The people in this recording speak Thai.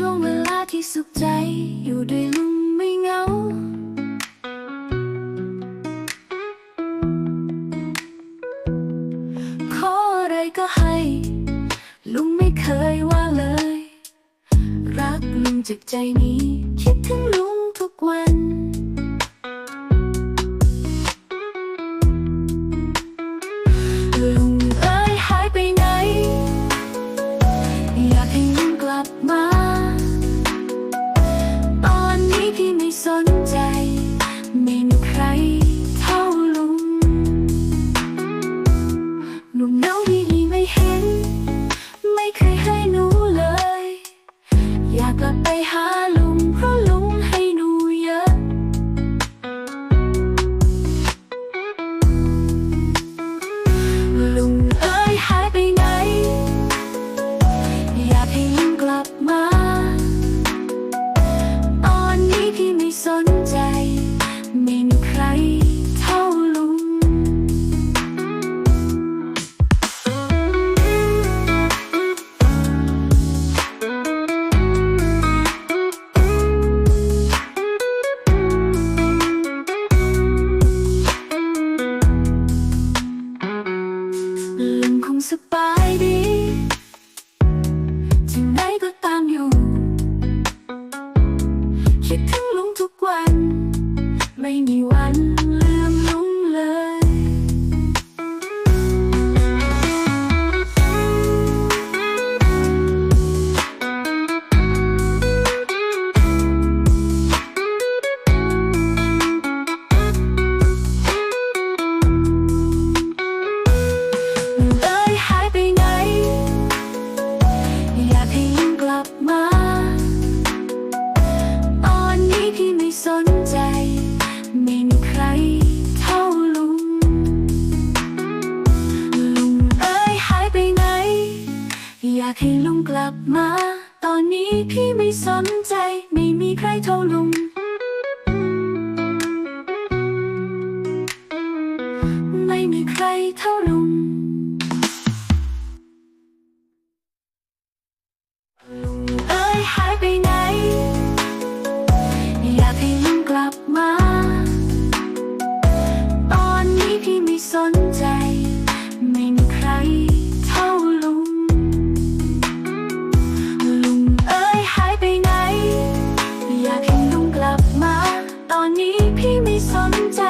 ช่วงเวลาที่สุขใจ อยู่ด้วยลุงไม่เหงา ขออะไรก็ให้ ลุงไม่เคยว่าเลย รักลุงจากใจนี้ คิดถึงลุงทุกวัน อย ลุง พี่ไม่สนใจ ไม่มีใครเท่าลุง ลุงเอ้ยหายไปไหน อยากให้ลุงกลับมา ตอนนี้พี่ไม่สนใจ ไม่มีใครเท่าลุงไม่มีใครเท่าลุง กลับมา ตอนนี้พี่ไม่สนใจ